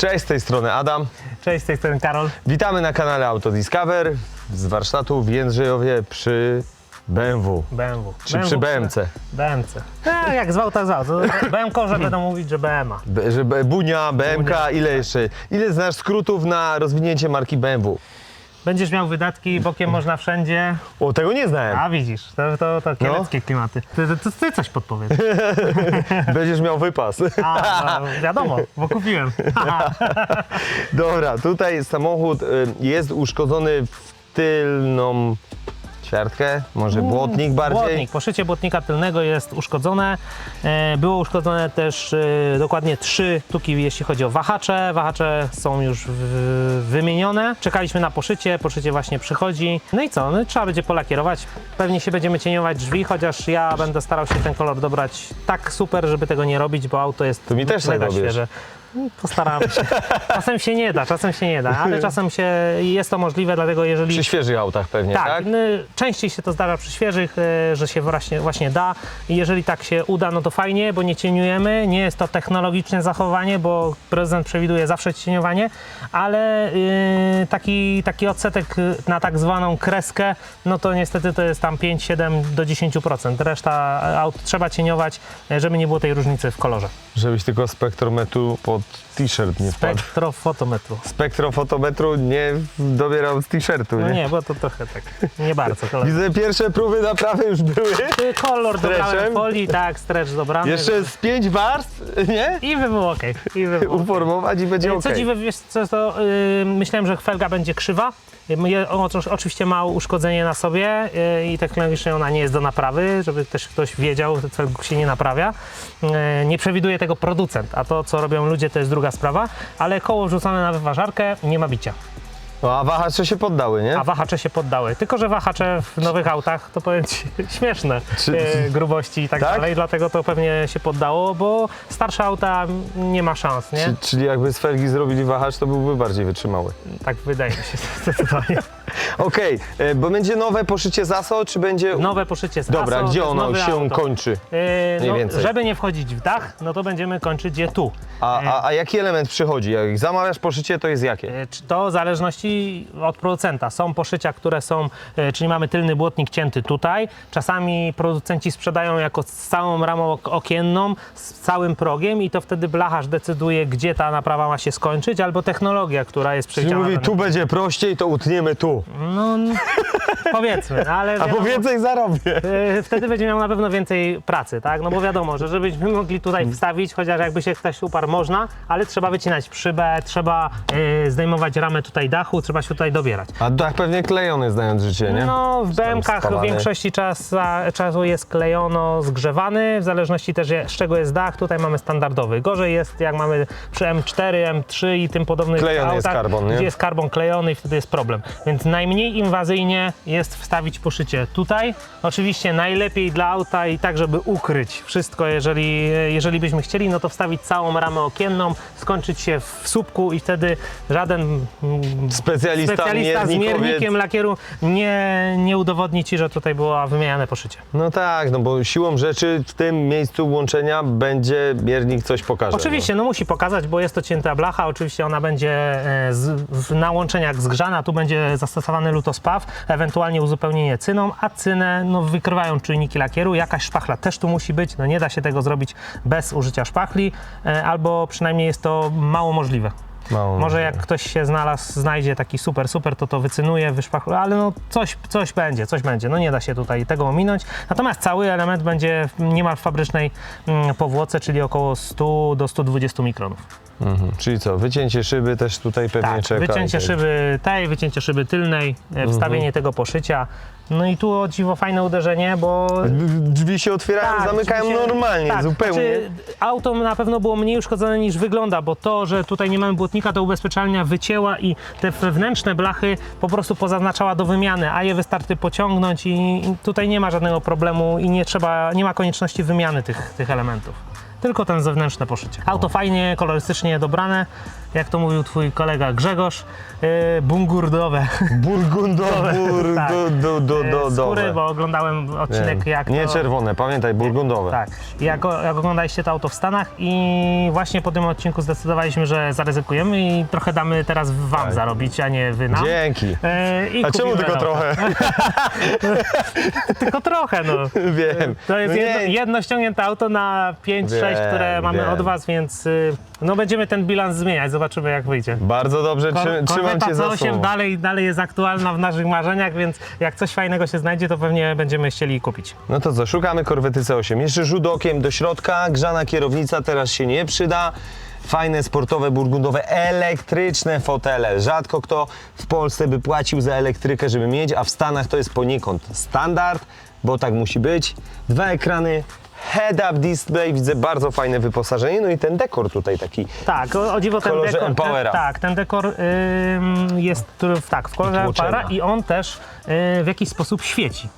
Cześć, z tej strony Adam. Cześć, z tej strony Karol. Witamy na kanale Autodiscover z warsztatu w Jędrzejowie przy BMW. BMW. Czy przy BMC? BMC. No, jak zwał, tak zwał. BMK, że będą mówić, że BMA. B, że B, Bunia, BMK, ile jeszcze? Ile znasz skrótów na rozwinięcie marki BMW? Będziesz miał wydatki, bokiem można wszędzie. O, tego nie znałem. A widzisz, to, to, to kieleckie klimaty. Ty, ty, ty, ty coś podpowiedz. Będziesz miał wypas. A, no, wiadomo, bo kupiłem. Dobra, tutaj samochód y, jest uszkodzony w tylną ćwiartkę, może błotnik bardziej. Błotnik, poszycie błotnika tylnego jest uszkodzone. E, Było uszkodzone też e, dokładnie trzy tuki, jeśli chodzi o wahacze. Wahacze są już w- wymienione. Czekaliśmy na poszycie, poszycie właśnie przychodzi. No i co? No, trzeba będzie polakierować. Pewnie się będziemy cieniować drzwi, chociaż ja będę starał się ten kolor dobrać tak super, żeby tego nie robić, bo auto jest To mi też tak mega robisz. świeże. No, Postaramy się. Czasem się nie da, czasem się nie da, ale czasem się jest to możliwe, dlatego jeżeli Przy świeżych autach pewnie, tak? tak, częściej się to zdarza przy świeżych, e, że się właśnie, właśnie da. I jeżeli tak się uda, no to fajnie, bo nie cieniujemy. Nie jest to technologiczne zachowanie, bo prezydent przewiduje zawsze cieniowanie, ale y, taki, taki odsetek na tak zwaną kreskę, no to niestety to jest tam 5, 7 do 10%. Reszta aut trzeba cieniować, e, żeby nie było tej różnicy w kolorze. Żebyś tylko spektrometru pod t-shirt nie wpadł. Spektrofotometru. Spektrofotometru nie dobierał z t-shirtu, No nie? nie, bo to trochę tak nie bardzo. kolor. Widzę pierwsze próby naprawy już były. Kolor dobrałem folii, tak, stretch dobrany. Jeszcze z pięć warstw, nie? I by było okej. I by było okej. Uformować i będzie ok. Co dziwne, wiesz co, to yy, myślałem, że felga będzie krzywa. Je- On oczy- oczywiście ma uszkodzenie na sobie yy, i technologicznie ona nie jest do naprawy, żeby też ktoś wiedział, że felg się nie naprawia. Yy, nie przewiduje tego producent, a to co robią ludzie to jest druga sprawa, ale koło wrzucone na wyważarkę nie ma bicia, No, a wahacze się poddały, nie? a wahacze się poddały. Tylko, że wahacze w nowych autach to powiem ci śmieszne Czy- yy, grubości i tak, Tak? dalej, dlatego to pewnie się poddało, bo starsze auta nie ma szans, nie? Czy- Czyli jakby z felgi zrobili wahacz, to byłby bardziej wytrzymały. Tak wydaje mi się zdecydowanie. Okej, e, bo będzie nowe poszycie ZASO, czy będzie... Nowe poszycie z Dobra, ASO, to gdzie jest ono nowe się auto. kończy? Yy, mniej no, więcej? Żeby nie wchodzić w dach, no to będziemy kończyć je tu. A, a, a jaki element przychodzi? Jak zamawiasz poszycie, to jest jakie? Czy To w zależności od producenta. Są poszycia, które są, czyli mamy tylny błotnik cięty tutaj. Czasami producenci sprzedają jako z całą ramą ok- okienną, z całym progiem i to wtedy blacharz decyduje, gdzie ta naprawa ma się skończyć, albo technologia, która jest Czyli przewidziana. mówi, na- tu będzie prościej, to utniemy tu. No, n- powiedzmy, no, ale A bo wiadomo, więcej zarobię. E, wtedy będzie miał na pewno więcej pracy, tak? No bo wiadomo, że żebyśmy mogli tutaj wstawić, chociaż jakby się ktoś uparł, można, ale trzeba wycinać szybę, trzeba e, zdejmować ramę tutaj dachu, trzeba się tutaj dobierać. A dach pewnie klejony, znając życie, nie? No, w BMK-ach w spalany. większości czas, czasu jest klejono zgrzewany, w zależności też je- z czego jest dach, tutaj mamy standardowy. Gorzej jest jak mamy przy M4, M3 i tym podobnych Klejony autach, jest karbon, nie? gdzie jest karbon klejony i wtedy jest problem. Więc najmniej inwazyjnie jest wstawić poszycie tutaj. Oczywiście najlepiej dla auta i tak, żeby ukryć wszystko, jeżeli, jeżeli byśmy chcieli, no to wstawić całą ramę okienną, skończyć się w słupku i wtedy żaden mm, Specjalista, specjalista z miernikiem lakieru nie, nie udowodni ci, że tutaj było wymieniane poszycie. No tak, no bo siłą rzeczy w tym miejscu łączenia będzie miernik coś pokaże. Oczywiście, no musi pokazać, bo jest to cięta blacha, oczywiście ona będzie e, z, w, na łączeniach zgrzana, tu będzie zastosowany lutospaw, ewentualnie uzupełnienie cyną, a cynę no, wykrywają czujniki lakieru, jakaś szpachla też tu musi być, no nie da się tego zrobić bez użycia szpachli, e, albo przynajmniej jest to mało możliwe. Mało Może jak ktoś się znalazł, znajdzie taki super, super, to to wycynuje, wyszpachluje, ale no coś, coś będzie, coś będzie. No nie da się tutaj tego ominąć. Natomiast cały element będzie niemal w fabrycznej mm, powłoce, czyli około 100 do 120 mikronów. Mhm. Czyli co, wycięcie szyby też tutaj pewnie Tak, czeka. wycięcie tak. szyby tej, wycięcie szyby tylnej, e, wstawienie tego poszycia. No i tu o dziwo fajne uderzenie, bo Drzwi się otwierają, Tak, zamykają oczywiście- normalnie, tak, zupełnie. Znaczy, auto na pewno było mniej uszkodzone niż wygląda, bo to, że tutaj nie mamy błotnika, to ubezpieczalnia wycięła i te wewnętrzne blachy po prostu pozaznaczała do wymiany, a je wystarczy pociągnąć i i tutaj nie ma żadnego problemu i nie trzeba, nie ma konieczności wymiany tych, tych elementów. Tylko ten zewnętrzne poszycie. Auto fajnie, kolorystycznie dobrane. Jak to mówił twój kolega Grzegorz, e, bungurdowe. Burgundowe. Tak. Burgundowe. skóry, bo oglądałem odcinek jak Nie to... czerwone, pamiętaj, burgundowe. Tak, jak, jak oglądaliście to auto w Stanach i właśnie po tym odcinku zdecydowaliśmy, że zaryzykujemy i trochę damy teraz wam Tak. zarobić, a nie wy nam. Dzięki. I A czemu tylko auto. trochę? Tylko trochę, no. Wiem. To jest No jedno, nie, jedno ściągnięte auto na 5-6, Wiem, które mamy wiem. od was, więc y, no będziemy ten bilans zmieniać, zobaczymy jak wyjdzie. Bardzo dobrze, Kor- trzy, trzymam cię za C8 słowo. dalej, dalej jest aktualna w naszych marzeniach, więc jak coś fajnego się znajdzie, to pewnie będziemy chcieli kupić. No to co, szukamy korwety C8. Jeszcze rzut okiem do środka, grzana kierownica teraz się nie przyda. Fajne, sportowe, burgundowe, elektryczne fotele. Rzadko kto w Polsce by płacił za elektrykę, żeby mieć, a w Stanach to jest poniekąd standard, bo tak musi być. Dwa ekrany, head-up display, widzę bardzo fajne wyposażenie, no i ten dekor tutaj taki. Tak, o, o dziwo ten kolorze dekor, Empowera. ten, tak, ten dekor ym, jest tu- tak, w kolorze tłoczenia. Empowera i on też y, w jakiś sposób świeci.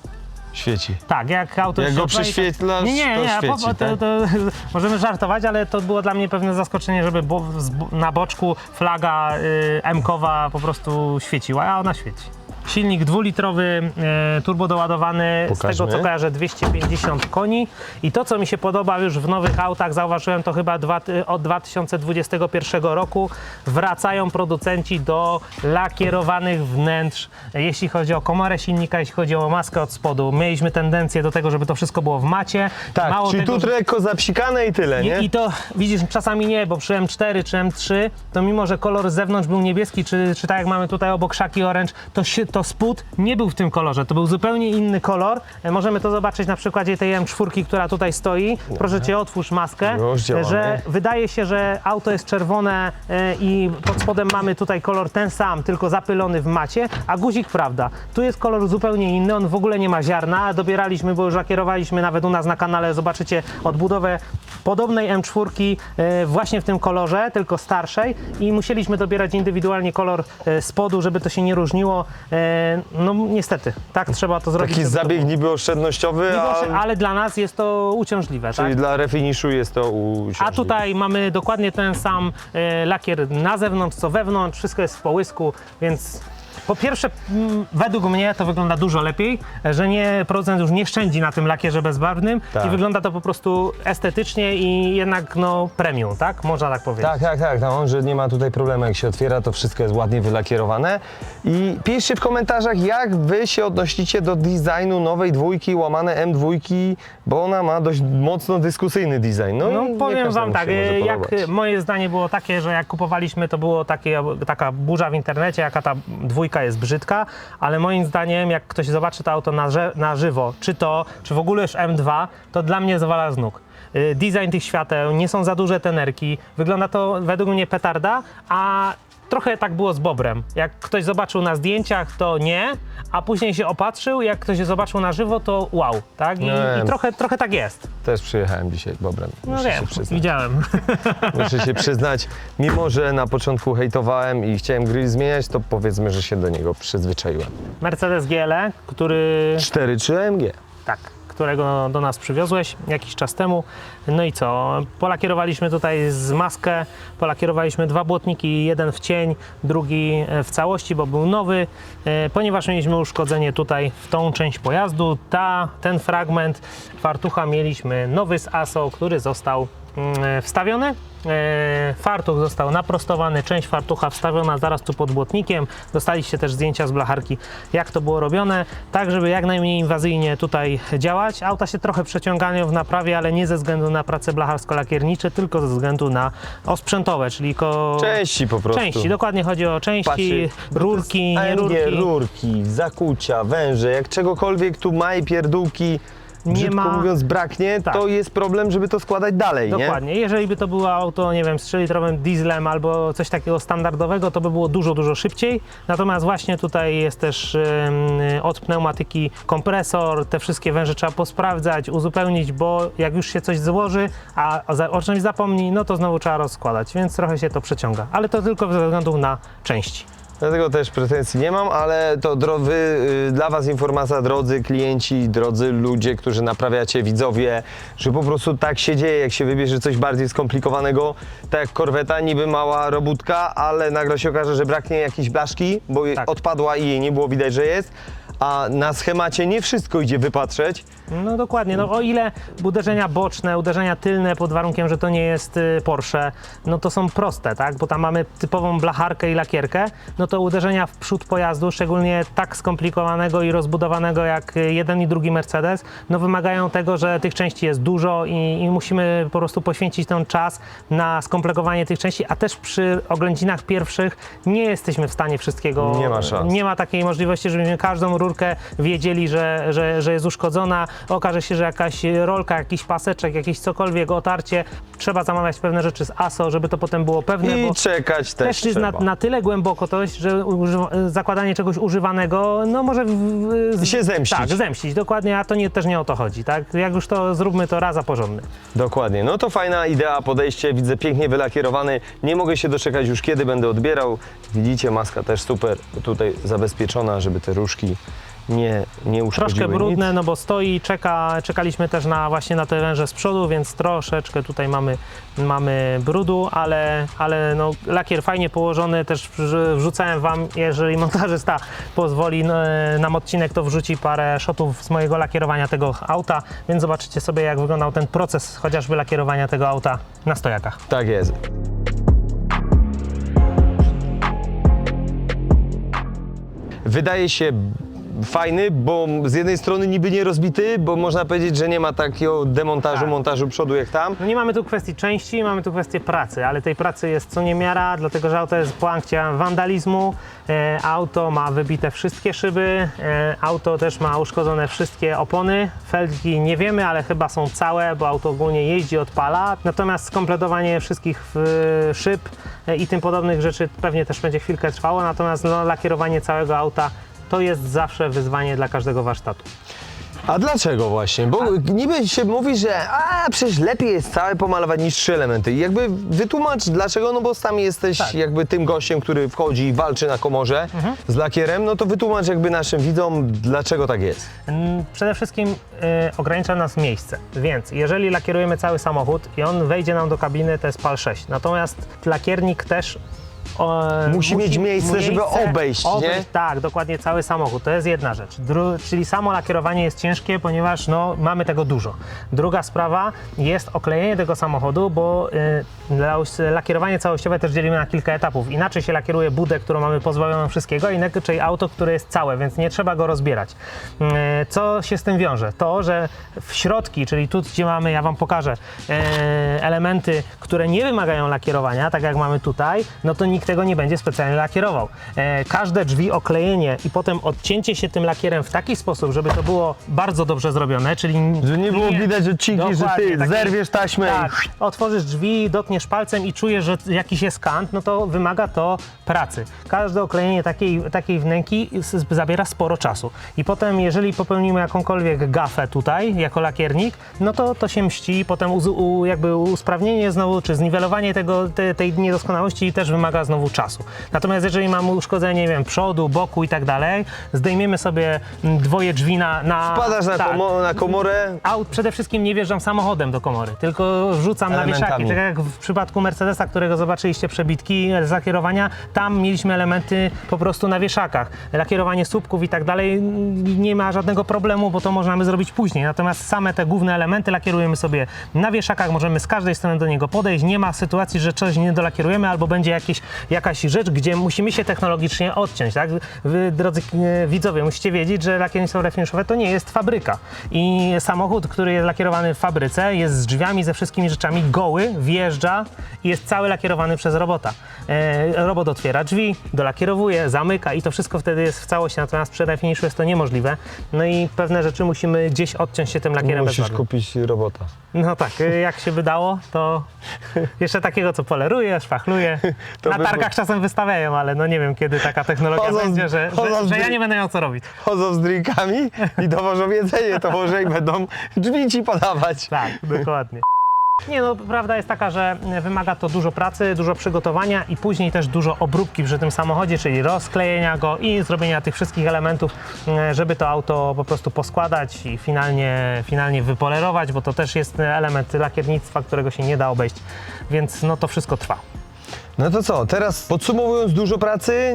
Świeci. Tak, jak auto Jak się go odpali, to- prześwietlasz, Nie, nie, to nie, świeci, po, to, tak? to, możemy żartować, ale to było dla mnie pewne zaskoczenie, żeby bo, z, bo- na boczku flaga y, M-kowa po prostu świeciła, a ona świeci. Silnik dwulitrowy, e, turbo doładowany, z Pokażmy. tego co kojarzę 250 koni i to co mi się podoba już w nowych autach, zauważyłem to chyba dwa, ty- od 2021 roku, wracają producenci do lakierowanych wnętrz, jeśli chodzi o komorę silnika, jeśli chodzi o maskę od spodu. Mieliśmy tendencję do tego, żeby to wszystko było w macie. Tak, Mało czyli tego, tu lekko zapsikane i tyle, nie? i, I to widzisz, czasami nie, bo przy M4 czy M3, to mimo, że kolor z zewnątrz był niebieski, czy, czy tak jak mamy tutaj obok szaki orange, to, się, to spód nie był w tym kolorze, to był zupełnie inny kolor. E, Możemy to zobaczyć na przykładzie tej M4, która tutaj stoi. Proszę cię, otwórz maskę, Już działamy. że wydaje się, że auto jest czerwone e, i pod spodem mamy tutaj kolor ten sam, tylko zapylony w macie, a guzik prawda. Tu jest kolor zupełnie inny, on w ogóle nie ma ziarna. Dobieraliśmy, bo już lakierowaliśmy nawet u nas na kanale, zobaczycie odbudowę podobnej M4 e, właśnie w tym kolorze, tylko starszej i musieliśmy dobierać indywidualnie kolor spodu, żeby to się nie różniło. No niestety, tak trzeba to zrobić. Taki zabieg niby oszczędnościowy, a... Ale dla nas jest to uciążliwe, czyli tak? dla refiniszu jest to uciążliwe. A tutaj mamy dokładnie ten sam e, lakier na zewnątrz, co wewnątrz, wszystko jest w połysku, więc po pierwsze, mm, według mnie to wygląda dużo lepiej, że nie producent już nie szczędzi na tym lakierze bezbarwnym Tak. i wygląda to po prostu estetycznie i jednak no premium, tak? Można tak powiedzieć. Tak, tak, tak, no, że nie ma tutaj problemu, jak się otwiera, to wszystko jest ładnie wylakierowane. I piszcie w komentarzach, jak wy się odnosicie do designu nowej dwójki, łamane M2, bo ona ma dość mocno dyskusyjny design. No, No nie powiem każdemu wam tak, jak podobać. moje zdanie było takie, że jak kupowaliśmy, to było takie, taka burza w internecie, jaka ta dwójka jest brzydka, ale moim zdaniem, jak ktoś zobaczy to auto na, na żywo, czy to, czy w ogóle już M2, to dla mnie zawala z nóg. Y, Design tych świateł, nie są za duże tenerki, wygląda to według mnie petarda, a trochę tak było z Bobrem. Jak ktoś zobaczył na zdjęciach, to nie, a później się opatrzył, jak ktoś je zobaczył na żywo, to wow, tak? I, Nie. i trochę, trochę tak jest. Też przyjechałem dzisiaj Bobrem, No muszę wiem, przyznać. widziałem. Muszę się przyznać, mimo że na początku hejtowałem i chciałem grill zmieniać, to powiedzmy, że się do niego przyzwyczaiłem. Mercedes GLE, który 4.3 AMG. tak, którego do nas przywiozłeś jakiś czas temu. No i co? Polakierowaliśmy tutaj z maskę, polakierowaliśmy dwa błotniki, jeden w cień, drugi e, w całości, bo był nowy, e, ponieważ mieliśmy uszkodzenie tutaj w tą część pojazdu. Ta, ten fragment fartucha mieliśmy nowy z ASO, który został mm, wstawiony. E, Fartuch został naprostowany, część fartucha wstawiona zaraz tu pod błotnikiem. Dostaliście też zdjęcia z blacharki, jak to było robione, tak żeby jak najmniej inwazyjnie tutaj działać. Auta się trochę przeciągają w naprawie, ale nie ze względu na prace blacharsko-lakiernicze, tylko ze względu na osprzętowe, czyli ko... Części po prostu. Części, dokładnie chodzi o części, Patrzy, rurki, nie rurki. rurki, zakucia, węże, jak czegokolwiek tu maj pierdółki, Nie ma- mówiąc braknie, Tak. to jest problem, żeby to składać dalej, nie? Dokładnie. Jeżeli by to było auto, nie wiem, z 3-litrowym dieslem albo coś takiego standardowego, to by było dużo, dużo szybciej. Natomiast właśnie tutaj jest też od pneumatyki kompresor, te wszystkie węże trzeba posprawdzać, uzupełnić, bo jak już się coś złoży, a o czymś zapomni, no to znowu trzeba rozkładać, więc trochę się to przeciąga. Ale to tylko ze względu na części. Dlatego też pretensji nie mam, ale to dro, wy, y, dla Was informacja, drodzy klienci, drodzy ludzie, którzy naprawiacie, widzowie, że po prostu tak się dzieje, jak się wybierze coś bardziej skomplikowanego, tak jak korweta, niby mała robótka, ale nagle się okaże, że braknie jakiejś blaszki, bo Tak. odpadła i jej nie było widać, że jest, a na schemacie nie wszystko idzie wypatrzeć. No dokładnie, no o ile uderzenia boczne, uderzenia tylne pod warunkiem, że to nie jest y, Porsche, no to są proste, tak? Bo tam mamy typową blacharkę i lakierkę, no to uderzenia w przód pojazdu, szczególnie tak skomplikowanego i rozbudowanego jak y, jeden i drugi Mercedes, no wymagają tego, że tych części jest dużo i, i musimy po prostu poświęcić ten czas na skomplikowanie tych części, a też przy oględzinach pierwszych nie jesteśmy w stanie wszystkiego... Nie ma szans. Nie ma takiej możliwości, żebyśmy każdą rurkę wiedzieli, że, że, że jest uszkodzona. Okaże się, że jakaś rolka, jakiś paseczek, jakieś cokolwiek, otarcie. Trzeba zamawiać pewne rzeczy z ASO, żeby to potem było pewne. I bo czekać też też jest na, trzeba. na tyle głęboko to, że używa, zakładanie czegoś używanego, no może w, w, Się zemścić. Tak, zemścić, dokładnie, a to nie, też nie o to chodzi, tak? Jak już to zróbmy, to raz a porządny. Dokładnie, no to fajna idea, podejście, widzę pięknie wylakierowany, nie mogę się doczekać już kiedy będę odbierał. Widzicie, maska też super tutaj zabezpieczona, żeby te różki nie, nie uszkodziły Troszkę brudne, nic. no bo stoi, czeka, czekaliśmy też na właśnie na te węże z przodu, więc troszeczkę tutaj mamy, mamy brudu, ale, ale no, lakier fajnie położony, też wrz- wrzucałem Wam, jeżeli montażysta pozwoli no, nam odcinek, to wrzuci parę shotów z mojego lakierowania tego auta, więc zobaczycie sobie jak wyglądał ten proces chociażby lakierowania tego auta na stojakach. Tak jest. Wydaje się fajny, bo z jednej strony niby nie rozbity, bo można powiedzieć, że nie ma takiego demontażu, Tak. montażu przodu jak tam. No nie mamy tu kwestii części, mamy tu kwestię pracy, ale tej pracy jest co niemiara, dlatego że auto jest po akcie wandalizmu, e, auto ma wybite wszystkie szyby, e, auto też ma uszkodzone wszystkie opony, felgi nie wiemy, ale chyba są całe, bo auto ogólnie jeździ, odpala, natomiast skompletowanie wszystkich e, szyb e, i tym podobnych rzeczy pewnie też będzie chwilkę trwało, natomiast no, lakierowanie całego auta to jest zawsze wyzwanie dla każdego warsztatu. A dlaczego właśnie? Bo niby się mówi, że a przecież lepiej jest całe pomalować niż trzy elementy. I jakby wytłumacz dlaczego, no bo sam jesteś Tak. jakby tym gościem, który wchodzi i walczy na komorze z lakierem, no to wytłumacz jakby naszym widzom, dlaczego tak jest. Mm, Przede wszystkim y, ogranicza nas miejsce, więc jeżeli lakierujemy cały samochód i on wejdzie nam do kabiny, to jest PAL 6. Natomiast lakiernik też o, Musi mieć miejsce, żeby obejść, nie? Tak, dokładnie cały samochód. To jest jedna rzecz. Dru, czyli samo lakierowanie jest ciężkie, ponieważ no, mamy tego dużo. Druga sprawa jest oklejenie tego samochodu, bo y, la- lakierowanie całościowe też dzielimy na kilka etapów. Inaczej się lakieruje budę, którą mamy pozbawioną wszystkiego, inaczej auto, które jest całe, więc nie trzeba go rozbierać. Y, co się z tym wiąże? To, że w środki, czyli tu, gdzie mamy, ja Wam pokażę, e, elementy, które nie wymagają lakierowania, tak jak mamy tutaj, no to nikt tego nie będzie specjalnie lakierował. E, każde drzwi, oklejenie i potem odcięcie się tym lakierem w taki sposób, żeby to było bardzo dobrze zrobione, czyli... Że nie było widać odcinki, że ty taki- zerwiesz taśmę Tak, otworzysz drzwi, dotkniesz palcem i czujesz, że jakiś jest kant, no to wymaga to pracy. Każde oklejenie takiej, takiej wnęki zabiera sporo czasu. I potem, jeżeli popełnimy jakąkolwiek gafę tutaj, jako lakiernik, no to to się mści i potem u, jakby usprawnienie znowu, czy zniwelowanie tego, te, tej niedoskonałości też wymaga znowu czasu. Natomiast jeżeli mamy uszkodzenie, nie wiem, przodu, boku i tak dalej, zdejmiemy sobie mm, dwoje drzwi na... na Wpadasz na, tak, na komorę, aut przede wszystkim nie wjeżdżam samochodem do komory, tylko wrzucam na wieszaki. Tak jak w przypadku Mercedesa, którego zobaczyliście przebitki z lakierowania, tam mieliśmy elementy po prostu na wieszakach. Lakierowanie słupków i tak dalej mm, nie ma żadnego problemu, bo to możemy zrobić później. Natomiast same te główne elementy lakierujemy sobie na wieszakach, możemy z każdej strony do niego podejść. Nie ma sytuacji, że coś nie dolakierujemy albo będzie jakieś, jakaś rzecz, gdzie musimy się technologicznie odciąć. Tak? Wy, drodzy e, widzowie, musicie wiedzieć, że lakiernictwo refiniszowe to nie jest fabryka. I samochód, który jest lakierowany w fabryce, jest z drzwiami, ze wszystkimi rzeczami, goły, wjeżdża i jest cały lakierowany przez robota. E, robot otwiera drzwi, dolakierowuje, zamyka i to wszystko wtedy jest w całości, natomiast przy refiniszu jest to niemożliwe. No i pewne rzeczy musimy gdzieś odciąć się tym lakierem musisz bezbarwnym. kupić robota. No tak, y, jak się wydało, to jeszcze takiego, co poleruje, szpachluje. To Na targach czasem wystawiają, ale no nie wiem, kiedy taka technologia Chodzą z- będzie, że, chodzą że, z- że ja nie będę miał co robić. Chodzą z drinkami i dowożą jedzenie, to może i będą drzwi ci podawać. Tak, dokładnie. Nie no, prawda jest taka, że wymaga to dużo pracy, dużo przygotowania i później też dużo obróbki przy tym samochodzie, czyli rozklejenia go i zrobienia tych wszystkich elementów, e, żeby to auto po prostu poskładać i finalnie, finalnie wypolerować, bo to też jest element lakiernictwa, którego się nie da obejść, więc no to wszystko trwa. No to co, teraz podsumowując dużo pracy,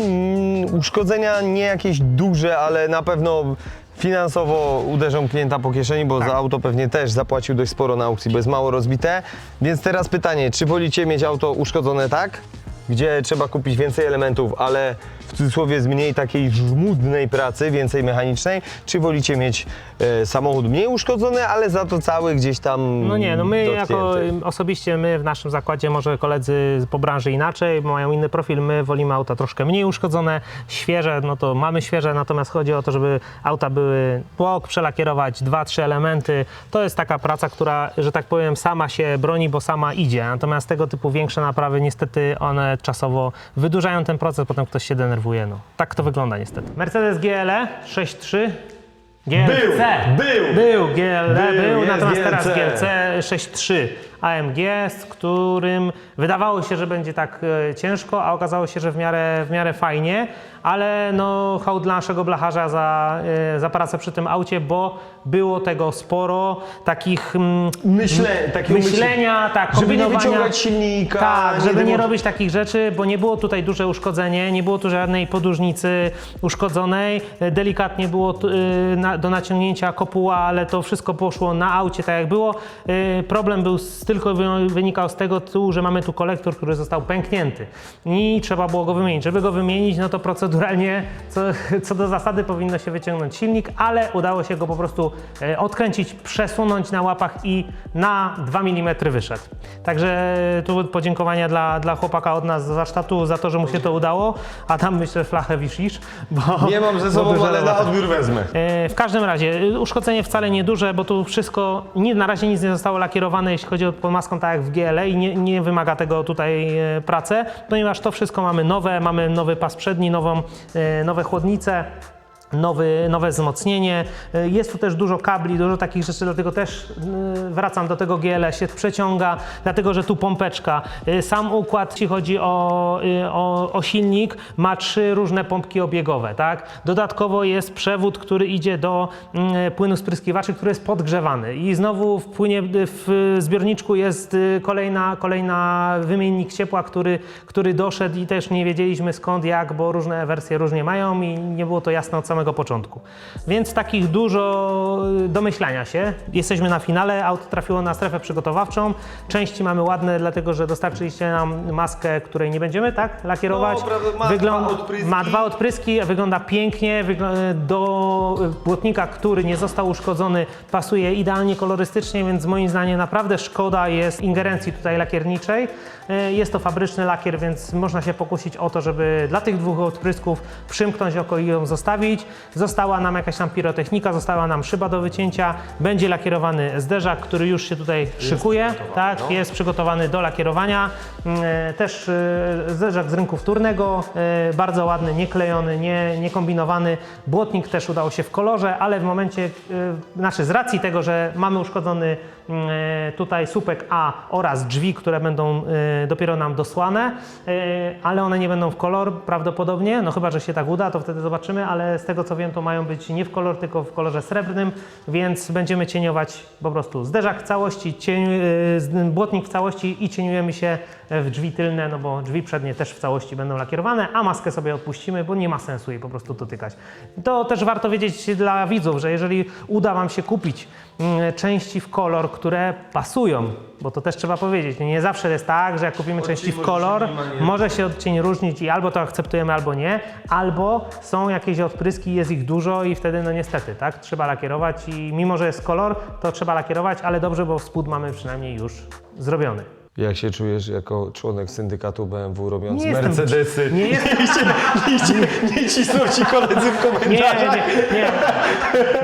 uszkodzenia nie jakieś duże, ale na pewno finansowo uderzą klienta po kieszeni, bo za auto pewnie też zapłacił dość sporo na aukcji, bo jest mało rozbite. Więc teraz pytanie, czy wolicie mieć auto uszkodzone tak, gdzie trzeba kupić więcej elementów, ale w cudzysłowie z mniej takiej żmudnej pracy, więcej mechanicznej, czy wolicie mieć e, samochód mniej uszkodzony, ale za to cały gdzieś tam No nie, no my dotknięty? jako osobiście my w naszym zakładzie, może koledzy po branży inaczej, bo mają inny profil, my wolimy auta troszkę mniej uszkodzone, świeże, no to mamy świeże, natomiast chodzi o to, żeby auta były tłok, przelakierować dwa, trzy elementy. To jest taka praca, która, że tak powiem, sama się broni, bo sama idzie. Natomiast tego typu większe naprawy, niestety one czasowo wydłużają ten proces, potem ktoś się denerwuje. No. Tak to wygląda niestety. Mercedes GLE 6.3 GLC. był. Był GLE, Był, był, natomiast teraz. GLC 6.3 AMG, z którym wydawało się, że będzie tak e, ciężko, a okazało się, że w miarę, w miarę fajnie, ale no hołd dla naszego blacharza za, e, za pracę przy tym aucie, bo było tego sporo, takich mm, Myślę, takiego myślenia, tak, Żeby nie wyciągać silnika. Tak, żeby nie demo- robić takich rzeczy, bo nie było tutaj duże uszkodzenie, nie było tu żadnej podłużnicy uszkodzonej, e, delikatnie było do naciągnięcia kopuła, ale to wszystko poszło na aucie tak jak było. Problem był z, tylko wy- wynikał z tego, tu, że mamy tu kolektor, który został pęknięty i trzeba było go wymienić. Żeby go wymienić, no to proceduralnie co, co do zasady powinno się wyciągnąć silnik, ale udało się go po prostu e, odkręcić, przesunąć na łapach i na 2 mm wyszedł. Także tu podziękowania dla, dla chłopaka od nas z warsztatu za to, że mu się to udało, a tam myślę flachę wiszisz, bo Nie mam ze sobą, ale na odbiór wezmę. E, W każdym razie uszkodzenie wcale nieduże, bo tu wszystko, ni- na razie nic nie zostało lakierowane, jeśli chodzi o podmaską, tak jak w GLE i nie, nie wymaga tego tutaj e, pracy, ponieważ to wszystko mamy nowe, mamy nowy pas przedni, nową, e, nowe chłodnice. Nowy, nowe wzmocnienie. E, Jest tu też dużo kabli, dużo takich rzeczy, dlatego też y, wracam do tego GL, się przeciąga, dlatego że tu pompeczka. Y, Sam układ, jeśli chodzi o, y, o, o silnik, ma trzy różne pompki obiegowe. Tak? Dodatkowo jest przewód, który idzie do płynu spryskiwaczy, który jest podgrzewany. I znowu w płynie, w zbiorniczku jest y, kolejna, kolejna wymiennik ciepła, który, który doszedł i też nie wiedzieliśmy skąd, jak, bo różne wersje różnie mają i nie było to jasne od samego początku. Więc takich dużo y, domyślania się. Jesteśmy na finale, auto trafiło na strefę przygotowawczą. Części mamy ładne, dlatego że dostarczyliście nam maskę, której nie będziemy tak lakierować. No, prawda, ma Wygląd- dwa odpryski. ma dwa odpryski, wygląda pięknie. Wygl- do błotnika, który nie został uszkodzony, pasuje idealnie kolorystycznie, więc moim zdaniem naprawdę szkoda jest ingerencji tutaj lakierniczej. E, Jest to fabryczny lakier, więc można się pokusić o to, żeby dla tych dwóch odprysków przymknąć oko i ją zostawić. Została nam jakaś tam pirotechnika, została nam szyba do wycięcia, będzie lakierowany zderzak, który już się tutaj szykuje, tak, jest przygotowany do lakierowania. Mm, e, Też e, zderzak z rynku wtórnego, e, bardzo ładny, nieklejony, nie, niekombinowany. Błotnik też udało się w kolorze, ale w momencie, znaczy z racji tego, że mamy uszkodzony mm, tutaj słupek A oraz drzwi, które będą dopiero nam dosłane, ale one nie będą w kolor prawdopodobnie, no chyba, że się tak uda, to wtedy zobaczymy, ale z tego co wiem, to mają być nie w kolor, tylko w kolorze srebrnym, więc będziemy cieniować po prostu zderzak w całości, cień, z- błotnik w całości i cieniujemy się w drzwi tylne, no bo drzwi przednie też w całości będą lakierowane, a maskę sobie odpuścimy, bo nie ma sensu jej po prostu dotykać. To też warto wiedzieć dla widzów, że jeżeli uda Wam się kupić mm, części w kolor, które pasują, bo to też trzeba powiedzieć, nie zawsze jest tak, że jak kupimy części w kolor, może się odcień różnić i albo to akceptujemy, albo nie, albo są jakieś odpryski, jest ich dużo i wtedy no niestety, tak, trzeba lakierować i mimo, że jest kolor, to trzeba lakierować, ale dobrze, bo spód mamy przynajmniej już zrobiony. Jak się czujesz jako członek syndykatu BMW robiąc Nie jestem- Mercedesy? nie jestem- nie, nie cisną ci koledzy w Nie, komentarzach. nie, nie.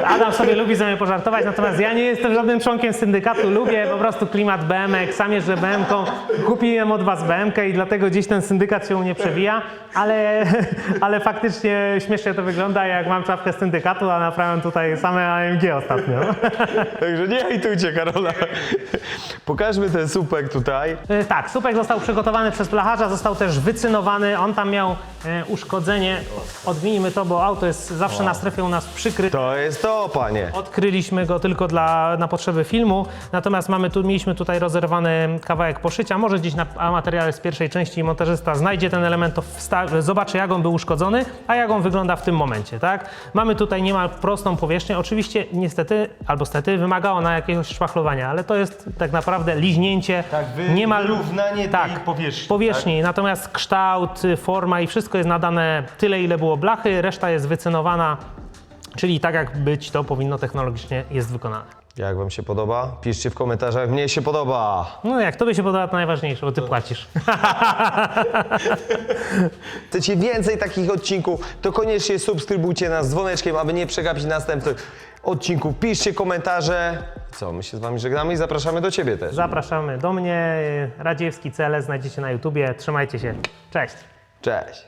Adam sobie lubi ze mnie pożartować, natomiast ja nie jestem żadnym członkiem syndykatu. Lubię po prostu klimat BMX, sam jeżdżę BM-ką, kupiłem od was BM-kę i dlatego gdzieś ten syndykat się u mnie przewija, ale, ale faktycznie śmiesznie to wygląda, jak mam czapkę syndykatu, a naprawiam tutaj same AMG ostatnio. Także nie hejtujcie Karola. Pokażmy ten supek tutaj. E, Tak, słupek został przygotowany przez blacharza, został też wycynowany. On tam miał e, uszkodzenie. Odwijmy to, bo auto jest zawsze na strefie u nas przykryte. To jest to, panie. Odkryliśmy go tylko dla, na potrzeby filmu, natomiast mamy tu, mieliśmy tutaj rozerwany kawałek poszycia. Może gdzieś na materiale z pierwszej części montażysta znajdzie ten element, to zobaczy jak on był uszkodzony, a jak on wygląda w tym momencie, tak? Mamy tutaj niemal prostą powierzchnię. Oczywiście niestety, albo stety, wymaga ona jakiegoś szpachlowania, ale to jest tak naprawdę liźnięcie Tak, wy- niemal wyrównanie tej powierzchni, Powierzchni, natomiast kształt, forma i wszystko jest nadane tyle, ile było blachy, reszta jest wycenowana, czyli tak jak być to powinno technologicznie jest wykonane. Jak wam się podoba? Piszcie w komentarzach, mnie się podoba. No jak tobie się podoba, to najważniejsze, bo ty płacisz. Chcecie więcej takich odcinków, to koniecznie subskrybujcie nas z dzwoneczkiem, aby nie przegapić następnych odcinków. Piszcie komentarze. Co, my się z wami żegnamy i zapraszamy do ciebie też. Zapraszamy do mnie, Radziewski Cele znajdziecie na YouTubie, trzymajcie się, cześć! Cześć.